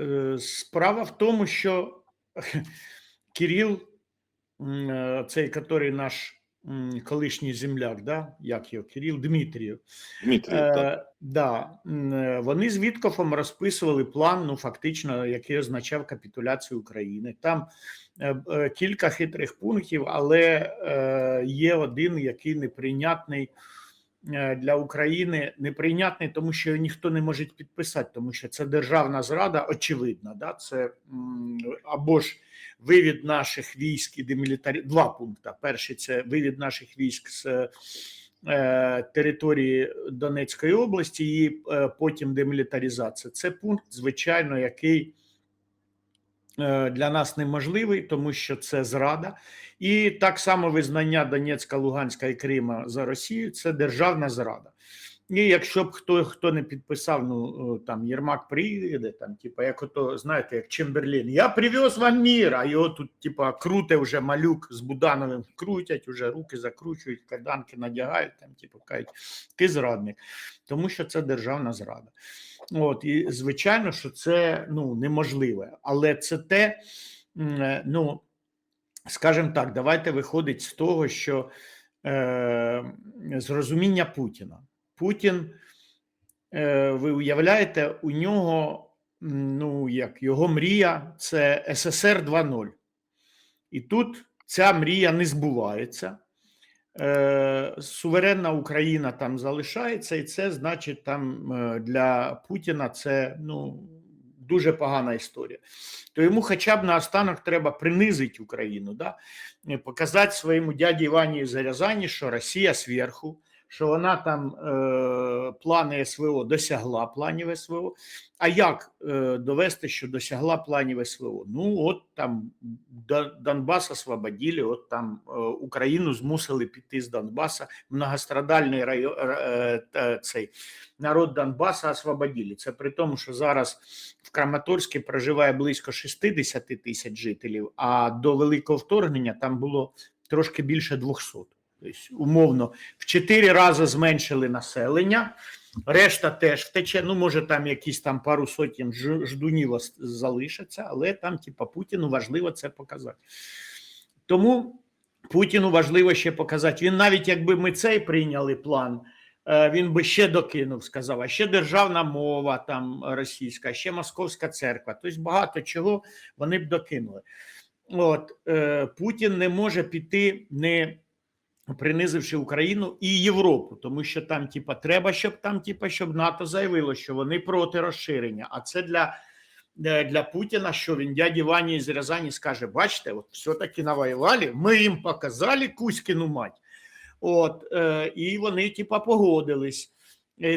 е, справа в тому, що Кирил, е, цей, який наш колишній земляк, да? як його, Кирил Дмитрієв, Дмитрій, так. Е, да, е, вони з Віткофом розписували план, ну фактично, який означав капітуляцію України. Там кілька хитрих пунктів, але е, є один, який неприйнятний для України. Неприйнятний, тому що ніхто не може підписати, тому що це державна зрада, очевидна. Да? Це або ж вивід наших військ і демілітарі... Два пункти. Перший це вивід наших військ з е, території Донецької області і е, потім демілітаризація. Це пункт, звичайно, який е, для нас неможливий, тому що це зрада. І так само визнання Донецька, Луганська і Крима за Росію це державна зрада. І якщо б хто хто не підписав, ну е, там Єрмак приїде, там, типа, як ото, знаєте, як Чемберлін, я привез вам мір, а його тут, типа, круте вже малюк з Будановим крутять, вже руки закручують, кайданки надягають, там, типу, кажуть, ти зрадник, тому що це державна зрада. От, і звичайно, що це ну, неможливе, але це те, е, ну, скажімо так, давайте виходить з того, що е, з розуміння Путіна. Путін, е, ви уявляєте, у нього, ну як його мрія, це СССР 2.0. І тут ця мрія не збувається. Е, суверенна Україна там залишається, і це значить, там е, для Путіна це ну, дуже погана історія. То йому хоча б наостанок треба принизити Україну, да? Показати своєму дяді Івані Зарязані, що Росія зверху, що вона там е, плани СВО досягла планів СВО. А як е, довести, що досягла планів СВО? Ну, от там Дон- Донбас освободили, от там е, Україну змусили піти з Донбаса, многострадальний район, е, е, цей народ Донбаса освободили. Це при тому, що зараз в Краматорську проживає близько 60 тисяч жителів, а до великого вторгнення там було трошки більше 200. Тобто, умовно, в 4 рази зменшили населення. Решта теж втече. Ну, може, там якісь там пару сотень ждунів залишаться, але там, типа, Путіну важливо це показати. Тому Путіну важливо ще показати. Він навіть якби ми цей прийняли план, е, він би ще докинув, сказав, а ще державна мова там російська, ще московська церква. Тобто багато чого вони б докинули. От е, Путін не може піти, не принизивши Україну і Європу, тому що там, типа, треба, щоб там, типа, щоб НАТО заявило, що вони проти розширення. А це для, е, для Путіна, що він дяді Вані із Рязані скаже: бачите, от все-таки навоювали, ми їм показали Кузькіну мать. От, е, і вони, типа, погодились.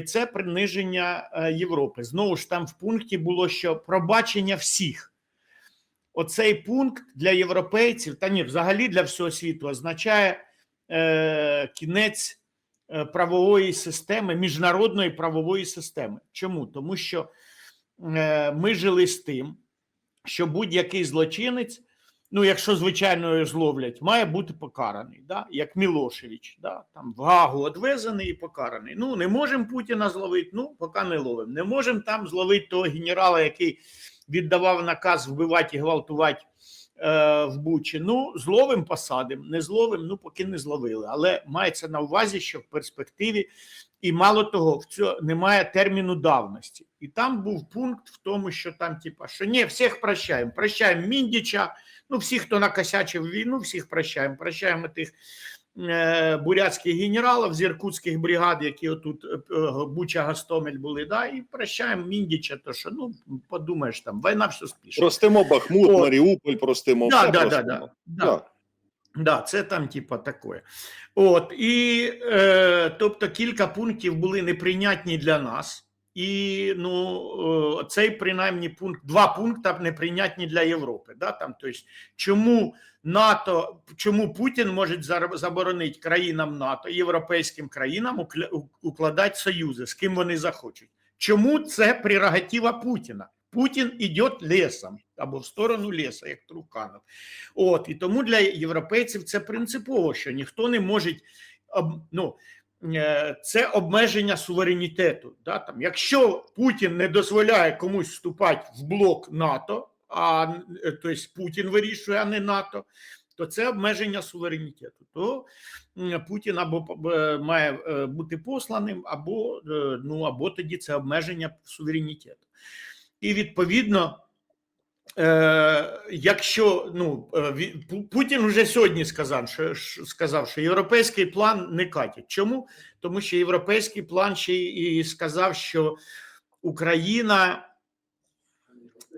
Це приниження е, Європи. Знову ж там в пункті було що пробачення всіх. Оцей пункт для європейців, та ні, взагалі для всього світу означає е, кінець е, правової системи, міжнародної правової системи. Чому? Тому що е, ми жили з тим, що будь-який злочинець, ну якщо звичайно його зловлять, має бути покараний, да? як Мілошевич, да? там в Гагу відвезений і покараний. Ну не можемо Путіна зловити, ну поки не ловимо. Не можемо там зловити того генерала, який віддавав наказ вбивати і гвалтувати в Бучі. Ну, зловим посадим, не зловим, ну поки не зловили. Але мається на увазі, що в перспективі, і мало того, в цьому немає терміну давності. І там був пункт в тому, що там, типа, що ні, всіх прощаємо. Прощаємо Міндіча, ну всіх, хто накосячив війну, всіх прощаємо. Прощаємо тих е, бурятських генералів з іркутських бригад, які отут е, е, Буча Гастомель були, да, і прощаємо Міндіча, то що ну подумаєш, там війна все спішить. Простимо Бахмут, От. Маріуполь, простимо. Да, все да, да, простимо. да, да. Да, це там, типа, таке. От, і е, тобто кілька пунктів були неприйнятні для нас. І ну, е, цей принаймні пункт, два пункти неприйнятні для Європи. Да, там, тобто, чому НАТО, чому Путін може заборонити країнам НАТО, європейським країнам укладати союзи, з ким вони захочуть? Чому це прерогатива Путіна? Путін іде лісом або в сторону лісу, як Труханов. От і тому для європейців це принципово, що ніхто не може ну, це обмеження суверенітету. Да? Там, якщо Путін не дозволяє комусь вступати в блок НАТО, а е, тобто Путін вирішує, а не НАТО, то це обмеження суверенітету. То Путін або е, має е, бути посланим, або, е, ну, або тоді це обмеження суверенітету. І відповідно. Е, якщо ну е, Путін вже сьогодні сказав, що сказав, що європейський план не катять. Чому? Тому що європейський план ще і сказав, що Україна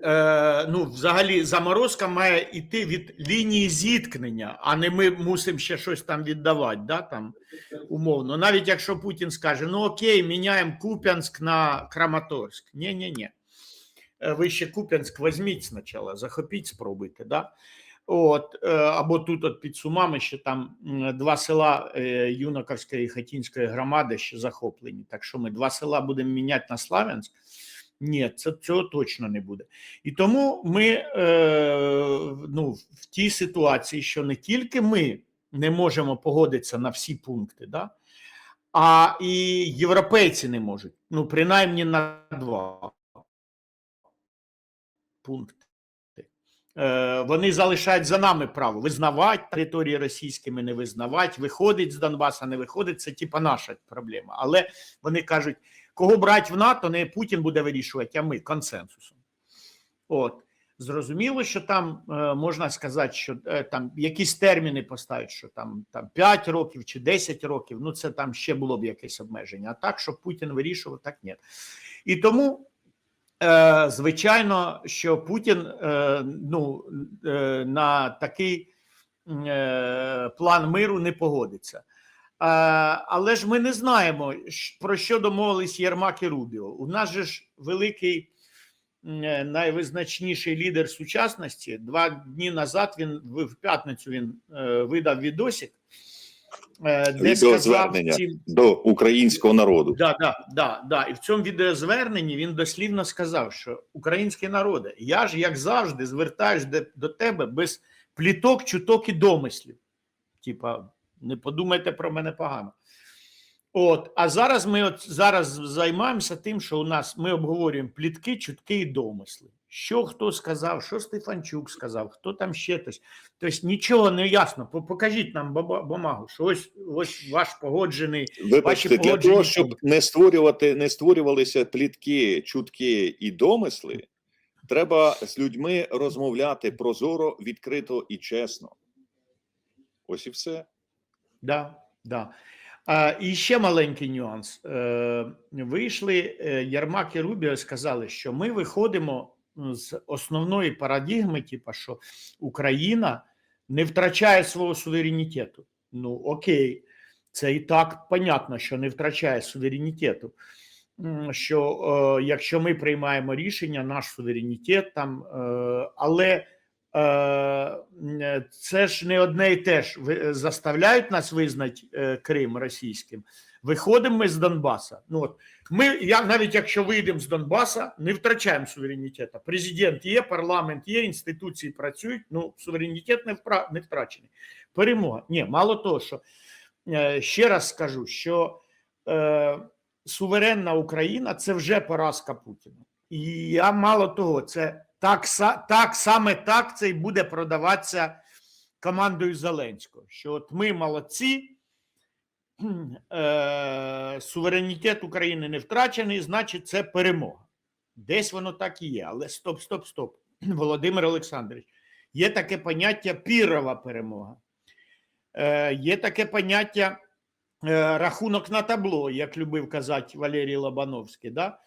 е, ну, взагалі заморозка має йти від лінії зіткнення, а не ми мусимо ще щось там віддавати, да, там, умовно. Навіть якщо Путін скаже: ну окей, міняємо Куп'янськ на Краматорськ. Ні, ні, ні. Е, Ви ще Куп'янськ візьміть спочатку, захопіть, спробуйте. Да? От, е, або тут, от під Сумами, ще там два села е, і Хатінської громади ще захоплені. Так що ми два села будемо міняти на Славянськ. Ні, це цього точно не буде. І тому ми е, ну, в тій ситуації, що не тільки ми не можемо погодитися на всі пункти, да? а і європейці не можуть. Ну, принаймні на два пункти. Е, Вони залишають за нами право визнавати території російськими, не визнавати, виходить з Донбаса, не виходить. Це типа наша проблема. Але вони кажуть, кого брати в НАТО, не Путін буде вирішувати, а ми консенсусом. От. Зрозуміло, що там е, можна сказати, що е, там якісь терміни поставити, що там, там 5 років чи 10 років, ну це там ще було б якесь обмеження. А так, щоб Путін вирішував, так ні. І тому Е, Звичайно, що Путін е, ну, е, на такий план миру не погодиться. Але ж ми не знаємо, про що домовились Єрмак і Рубіо. У нас же ж великий найвизначніший лідер сучасності. Два дні назад він в п'ятницю він видав сказав Відеозвернення. цим до українського народу. Да, да, да, да. І в цьому відеозверненні він дослівно сказав, що український народе, я ж як завжди звертаюсь до тебе без пліток, чуток і домислів. Типа, не подумайте про мене погано. От, а зараз ми от зараз займаємося тим, що у нас ми обговорюємо плітки, чутки і домисли. Що хто сказав, що Стефанчук сказав, хто там ще хтось. Тобто нічого не ясно. Покажіть нам бумагу, що ось, ось ваш погоджений Вибачте, Ваші для того, щоб не створювати, не створювалися плітки, чутки і домисли, треба з людьми розмовляти прозоро, відкрито і чесно. Ось і все. Да, да. А, і ще маленький нюанс. Е, вийшли е, Ярмак і Рубіо сказали, що ми виходимо з основної парадігми, типу, що Україна не втрачає свого суверенітету. Ну, окей, це і так понятно, що не втрачає суверенітету. Що е, якщо ми приймаємо рішення, наш суверенітет там, е, але Е, це ж не одне і те ж. Заставляють нас визнати е, Крим російським. Виходимо ми з Донбаса. Ну от ми, я навіть якщо вийдемо з Донбаса, не втрачаємо суверенітету. Президент є, парламент є, інституції працюють. Ну, суверенітет не, впра, не втрачений. Перемога. Ні, мало того, що е, ще раз скажу, що е, суверенна Україна це вже поразка Путіна. І я мало того, це так, так саме так це і буде продаватися командою Зеленського. Що от ми молодці, е, суверенітет України не втрачений, значить, це перемога. Десь воно так і є. Але стоп, стоп, стоп. Володимир Олександрович, є таке поняття пірова перемога. Е, є таке поняття е, рахунок на табло, як любив казати Валерій Лобановський. Да?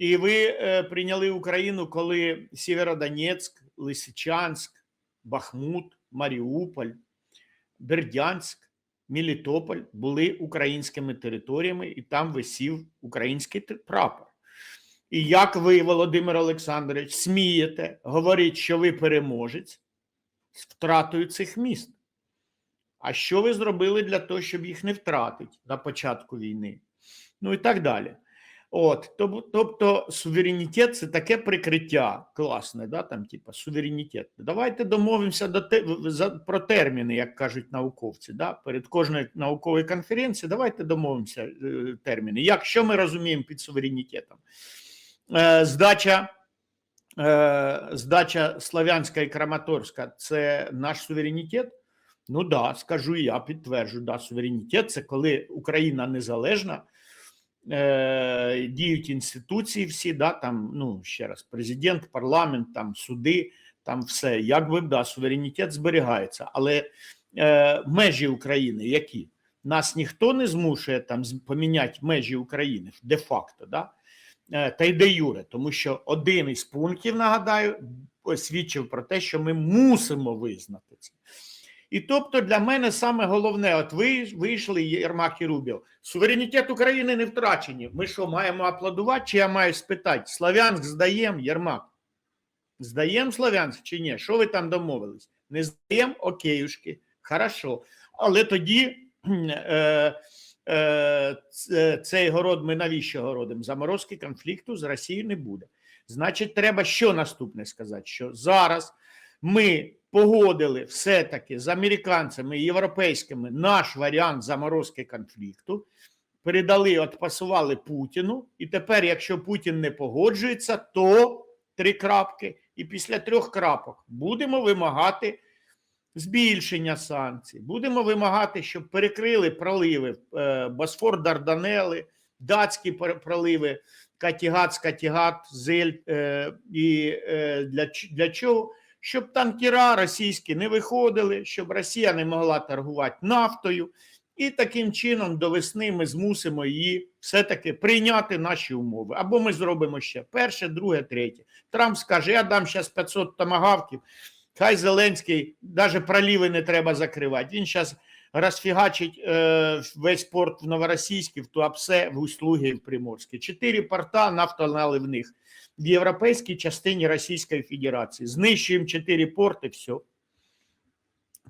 І ви е, прийняли Україну, коли Сєвєродонецьк, Лисичанськ, Бахмут, Маріуполь, Бердянськ, Мелітополь були українськими територіями, і там висів український прапор. І як ви, Володимир Олександрович, смієте говорити, що ви переможець з втратою цих міст? А що ви зробили для того, щоб їх не втратити на початку війни? Ну і так далі. От, тоб- тобто суверенітет це таке прикриття класне, да, там, типа, суверенітет. Давайте домовимося до те, за, про терміни, як кажуть науковці. Да? Перед кожною науковою конференцією давайте домовимося е, терміни. Як, що ми розуміємо під суверенітетом? Е, здача, е, здача Славянська і Краматорська це наш суверенітет? Ну да, скажу я, підтверджу, да, суверенітет це коли Україна незалежна, е, діють інституції всі, да, там, ну, ще раз, президент, парламент, там, суди, там все. Якби, да, суверенітет зберігається. Але е, межі України які? Нас ніхто не змушує там поміняти межі України де-факто, да? Е, та й де юре, тому що один із пунктів, нагадаю, свідчив про те, що ми мусимо визнати. І тобто для мене саме головне, от ви вийшли Єрмак і Рубів. Суверенітет України не втрачені. Ми що, маємо аплодувати, чи я маю спитати? Славянськ здаємо, Єрмак. Здаємо Славянськ чи ні? Що ви там домовились? Не здаємо окейушки. Хорошо. Але тоді е, е, ц- цей город ми навіщо городимо? Заморозки конфлікту з Росією не буде. Значить, треба що наступне сказати? Що зараз ми погодили все-таки з американцями і європейськими наш варіант заморозки конфлікту, передали, отпасували Путіну, і тепер, якщо Путін не погоджується, то три крапки, і після трьох крапок будемо вимагати збільшення санкцій, будемо вимагати, щоб перекрили проливи е, Босфор, Дарданели, датські проливи, Катігат, Скатігат, Зель. Е, і е, для, для чого? Щоб танкера російські не виходили, щоб Росія не могла торгувати нафтою. І таким чином до весни ми змусимо її все-таки прийняти наші умови. Або ми зробимо ще перше, друге, третє. Трамп скаже: я дам зараз 500 томагавків. Хай Зеленський навіть проліви не треба закривати. Він зараз розфігачить е, весь порт в Новоросійській, в Туапсе, в Услугі в Приморській. Чотири порта нафтоналивних в європейській частині Російської Федерації. Знищуємо чотири порти, все.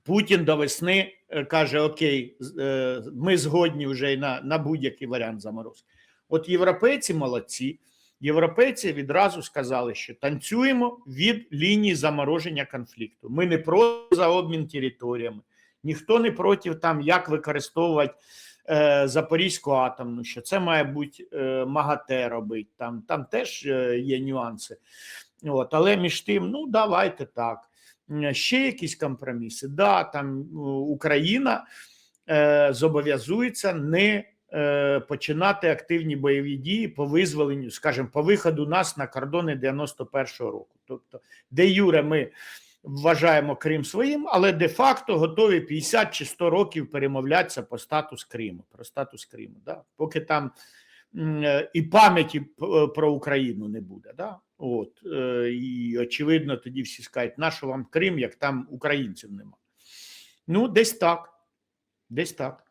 Путін до весни е, каже: Окей, е, ми згодні вже на, на будь-який варіант заморозки. От європейці молодці. Європейці відразу сказали, що танцюємо від лінії замороження конфлікту. Ми не проти за обмін територіями, ніхто не проти там, як використовувати е, Запорізьку атомну, що це має бути е, МАГАТЕ робити. Там, там теж е, є нюанси. От, але між тим, ну давайте так. Ще якісь компроміси. Да, там Україна е, зобов'язується не е, починати активні бойові дії по визволенню, скажімо, по виходу нас на кордони 91-го року. Тобто, де Юре, ми вважаємо Крим своїм, але де-факто готові 50 чи 100 років перемовлятися по статус Криму, про статус Криму. Да? Поки там е, і пам'яті е, про Україну не буде. Да? От, е, і очевидно, тоді всі скажуть, нащо вам Крим, як там українців нема. Ну, десь так. Десь так.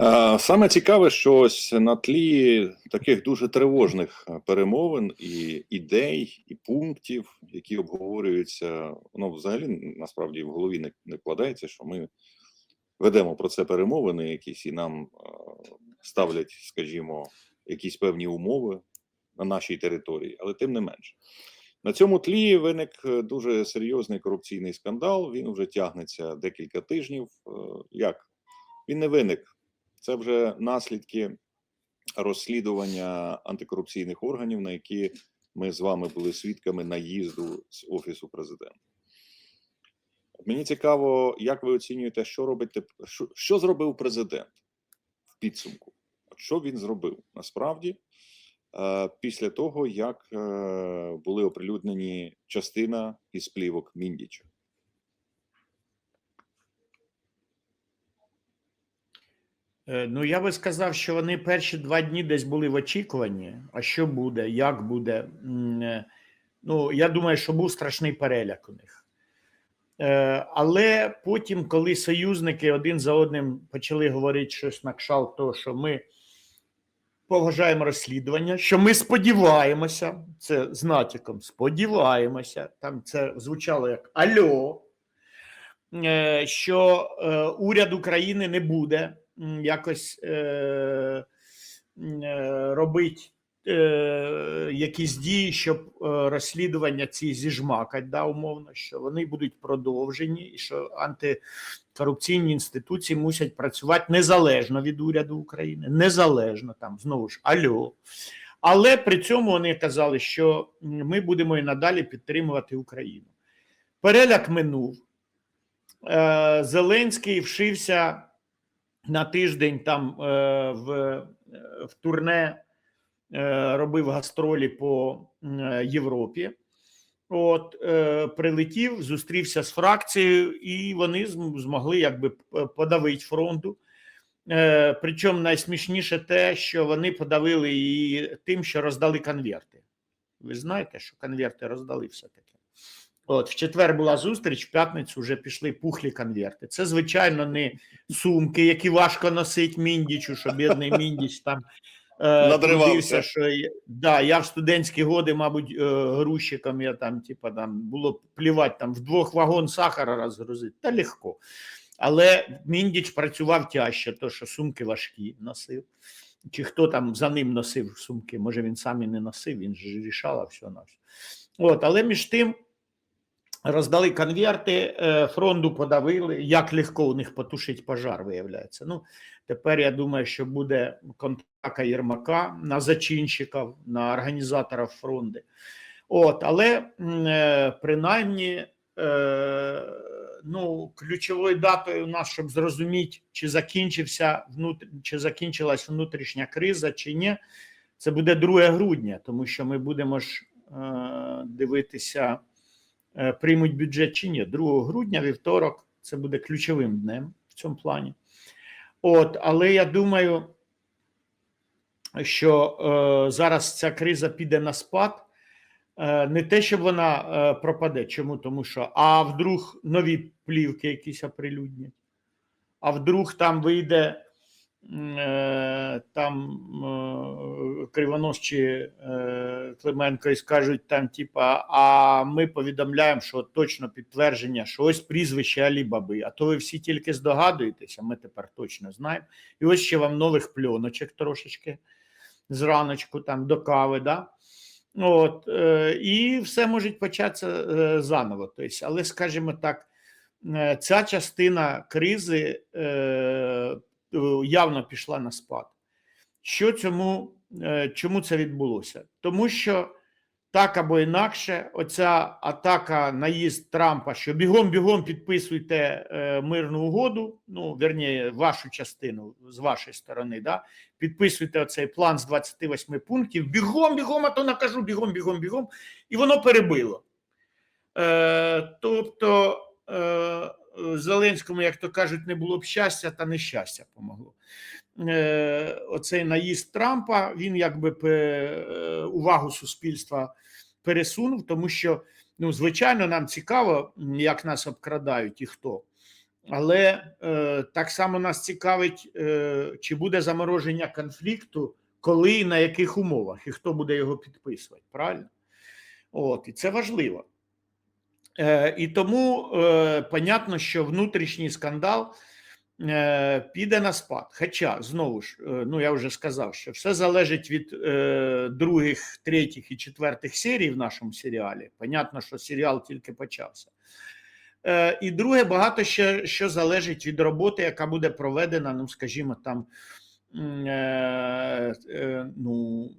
Е, Саме цікаве, що ось на тлі таких дуже тривожних е, перемовин і ідей, і пунктів, які обговорюються, ну взагалі насправді в голові не, не вкладається, що ми ведемо про це перемовини, якісь і нам е, ставлять, скажімо, якісь певні умови на нашій території, але тим не менше. На цьому тлі виник дуже серйозний корупційний скандал. Він вже тягнеться декілька тижнів. Як він не виник це вже наслідки розслідування антикорупційних органів, на які ми з вами були свідками наїзду з офісу президента. Мені цікаво, як ви оцінюєте, що робите, що, що зробив президент в підсумку? Що він зробив насправді е, після того, як е, були оприлюднені частина із плівок Міндіча? Ну, я би сказав, що вони перші два дні десь були в очікуванні. А що буде, як буде? Е, Ну, я думаю, що був страшний переляк у них. Е, Але потім, коли союзники один за одним почали говорити щось на кшалт того, що ми поважаємо розслідування, що ми сподіваємося, це з натяком, сподіваємося, там це звучало як Альо, е, що е, уряд України не буде якось е, е, робити е, якісь дії, щоб е, розслідування ці зіжмакать, да, умовно, що вони будуть продовжені, і що антикорупційні інституції мусять працювати незалежно від уряду України, незалежно там знову ж альо. Але при цьому вони казали, що ми будемо і надалі підтримувати Україну. Переляк минув. Зеленський вшився на тиждень там е, в, е, в турне, е, робив гастролі по Європі. От прилетів, зустрівся з фракцією, і вони змогли якби подавити фронту. Причому найсмішніше те, що вони подавили її тим, що роздали конверти. Ви знаєте, що конверти роздали все-таки. От, в четвер була зустріч, в п'ятницю вже пішли пухлі конверти. Це, звичайно, не сумки, які важко носить Міндічу, що бідний Міндіч там е, Надривався. трудився, що да, я в студентські годи, мабуть, е, грузчиком я там, типа, там було плівати там в двох вагон сахара розгрузити. Та легко. Але Міндіч працював тяжче, то що сумки важкі носив. Чи хто там за ним носив сумки? Може він сам і не носив, він ж рішала все на все. От, але між тим роздали конверти, е, фронту подавили. Як легко у них потушить пожар, виявляється. Ну, тепер я думаю, що буде контакта Єрмака на зачинщиків, на організаторів фронту. От, але е, принаймні, е, ну, ключовою датою у нас, щоб зрозуміти, чи закінчився чи закінчилась внутрішня криза, чи ні, це буде 2 грудня, тому що ми будемо ж дивитися, приймуть бюджет чи ні. 2 грудня, вівторок, це буде ключовим днем в цьому плані. От, але я думаю, що е, зараз ця криза піде на спад. Е, не те, щоб вона е, пропаде. Чому? Тому що а вдруг нові плівки якісь оприлюднять, а вдруг там вийде е, там е, Кривонос чи е, Клименко і скажуть там, типа, а ми повідомляємо, що точно підтвердження, що ось прізвище Алібаби, а то ви всі тільки здогадуєтеся, ми тепер точно знаємо. І ось ще вам нових пльоночок трошечки зраночку там до кави, да? От, е, і все може початися е, заново. Тобто, але, скажімо так, е, ця частина кризи е, е, явно пішла на спад. Що цьому, е, чому це відбулося? Тому що так або інакше, оця атака наїзд Трампа, що бігом-бігом підписуйте е, мирну угоду, ну, верніше, вашу частину з вашої сторони, да, підписуйте оцей план з 28 пунктів, бігом, бігом, а то накажу, бігом, бігом, бігом, і воно перебило. Е, тобто е, Зеленському, як то кажуть, не було б щастя, та нещастя помогло. Е, оцей наїзд Трампа, він якби е, увагу суспільства пересунув, тому що, ну, звичайно, нам цікаво, як нас обкрадають і хто. Але е, так само нас цікавить, е, чи буде замороження конфлікту, коли і на яких умовах, і хто буде його підписувати. Правильно? От, і це важливо. Е, і тому е, понятно, що внутрішній скандал е, піде на спад. Хоча, знову ж, ну я вже сказав, що все залежить від других, третіх і четвертих серій в нашому серіалі. Понятно, що серіал тільки почався. І друге, багато ще що залежить від роботи, яка буде проведена, ну, скажімо, там, ну,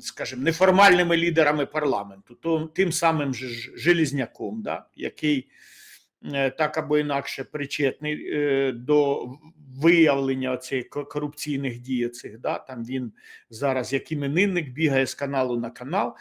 скажімо, неформальними лідерами парламенту, то, тим самим же Желізняком, да, який е, так або інакше причетний е, до виявлення цих корупційних дій. Цих, да, там він зараз як іменинник бігає з каналу на канал,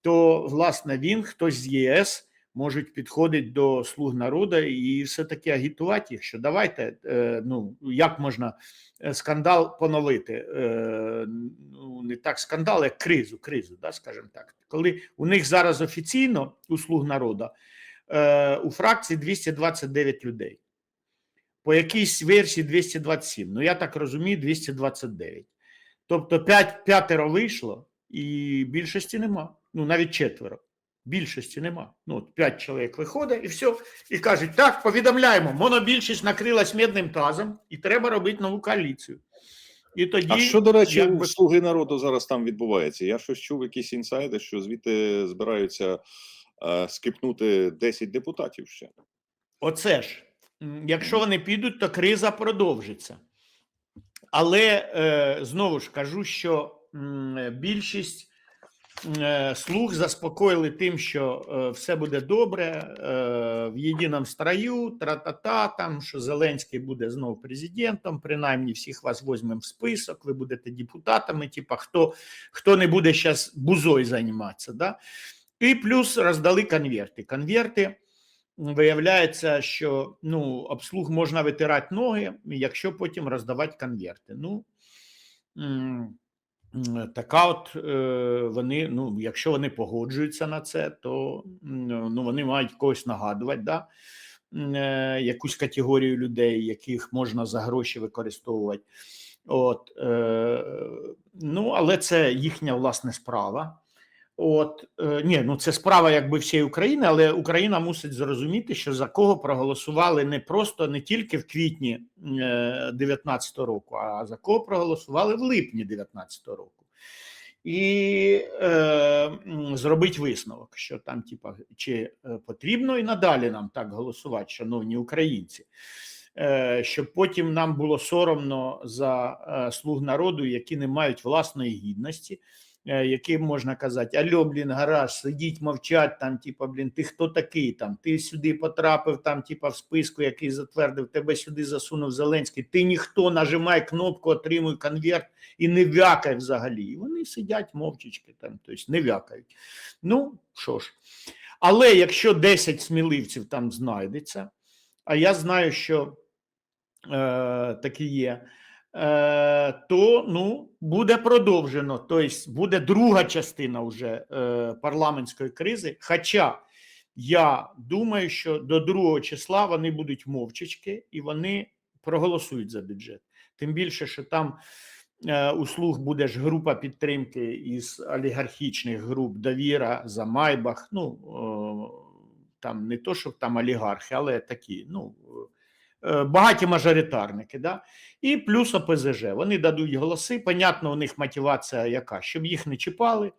то, власне, він, хтось з ЄС, можуть підходити до слуг народу і все-таки агітувати їх, що давайте, е, ну, як можна е, скандал поновити. Е, ну, не так скандал, як кризу, кризу, да, скажімо так. Коли у них зараз офіційно у слуг народу у фракції 229 людей. По якійсь версії 227. Ну, я так розумію, 229. Тобто 5, п'ятеро вийшло, і більшості нема. Ну, навіть четверо. Більшості нема. Ну, от 5 чоловік виходить і все. І кажуть: так, повідомляємо, монобільшість накрилась медним тазом, і треба робити нову коаліцію. І тоді, А що, до речі, якби- у слуги народу зараз там відбувається? Я щось чув, якісь інсайди, що звідти збираються е, скипнути 10 депутатів ще. Оце ж, якщо вони підуть, то криза продовжиться. Але е, знову ж кажу, що м, більшість е, слуг заспокоїли тим, що е, все буде добре, е, в єдиному строю, тра-та-та, там, що Зеленський буде знов президентом, принаймні всіх вас візьмемо в список, ви будете депутатами, типа хто, хто не буде зараз бузой займатися. Да? І плюс роздали конверти. Конверти виявляється, що ну, обслуг можна витирати ноги, якщо потім роздавати конверти. Ну, така от е, вони, ну, якщо вони погоджуються на це, то ну, вони мають когось нагадувати, да? е, якусь категорію людей, яких можна за гроші використовувати. От, е, ну, але це їхня власне справа. От е, ні, ну це справа якби всієї України, але Україна мусить зрозуміти, що за кого проголосували не просто не тільки в квітні 2019 року, а за кого проголосували в липні 2019 року. І е, зробить висновок, що там, типа, чи е, потрібно і надалі нам так голосувати, шановні українці, е, щоб потім нам було соромно за е, слуг народу, які не мають власної гідності е, яким можна казати, альо, блін, гараж, сидіть, мовчать, там, типа, блін, ти хто такий там, ти сюди потрапив, там, типа, в списку, який затвердив, тебе сюди засунув Зеленський, ти ніхто, нажимай кнопку, отримуй конверт і не вякай взагалі. І вони сидять мовчечки там, тобто не вякають. Ну, що ж. Але якщо 10 сміливців там знайдеться, а я знаю, що е, такі є, е, то ну, буде продовжено. Тобто буде друга частина вже е, парламентської кризи. Хоча я думаю, що до другого числа вони будуть мовчачки і вони проголосують за бюджет. Тим більше, що там е, у слуг буде ж група підтримки із олігархічних груп Довіра, за Майбах. Ну там не то, щоб там олігархи, але такі, ну. Е, Багаті мажоритарники, да? і плюс ОПЗЖ. Вони дадуть голоси. Понятно, у них мотивація яка, щоб їх не чіпали.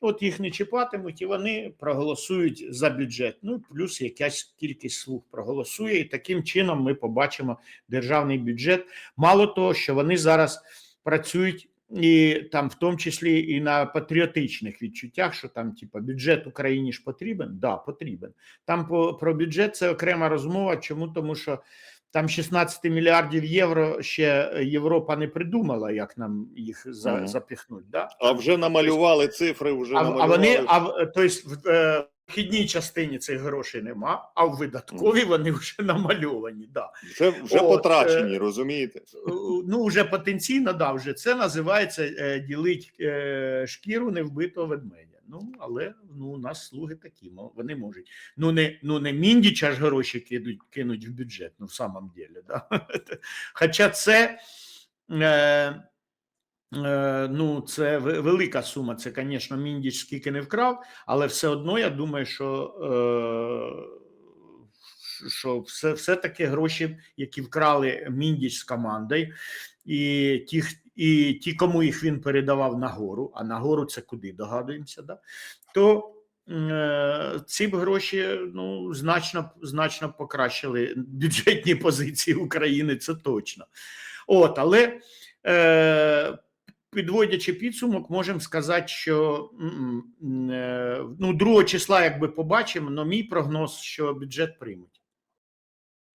От їх не чіпатимуть, і вони проголосують за бюджет. Ну, плюс якась кількість слуг проголосує, і таким чином ми побачимо державний бюджет. Мало того, що вони зараз працюють і там, в тому числі, і на патріотичних відчуттях, що там, типа, бюджет Україні ж потрібен. Да, потрібен. Там по, про бюджет це окрема розмова. Чому? Тому що там 16 мільярдів євро ще Європа не придумала, як нам їх за, запіхнуть. Да? А вже намалювали цифри, вже А, намалювали. а вони, а тобто в е, вхідній частині цих грошей нема, а в видатковій вони вже намальовані. Да. вже, вже От, потрачені, е, розумієте? Ну, вже потенційно, да, вже це називається е, ділить е, шкіру невбитого ведмедя. Ну, але ну, у нас слуги такі, вони можуть. Ну, не, ну, не міндіча ж гроші кинуть, кинуть в бюджет, ну, в самом деле. Да? Хоча це. Е, Е, Ну, це велика сума. Це, звісно, Міндіч скільки не вкрав, але все одно я думаю, що, е, що все, все-таки гроші, які вкрали Міндіч з командою, і ті, і ті, кому їх він передавав нагору, а нагору це куди догадуємося, да? то е, ці б гроші ну, значно, значно покращили бюджетні позиції України, це точно. От, але е, підводячи підсумок, можемо сказати, що е, ну, 2 числа, якби побачимо, але мій прогноз, що бюджет приймуть.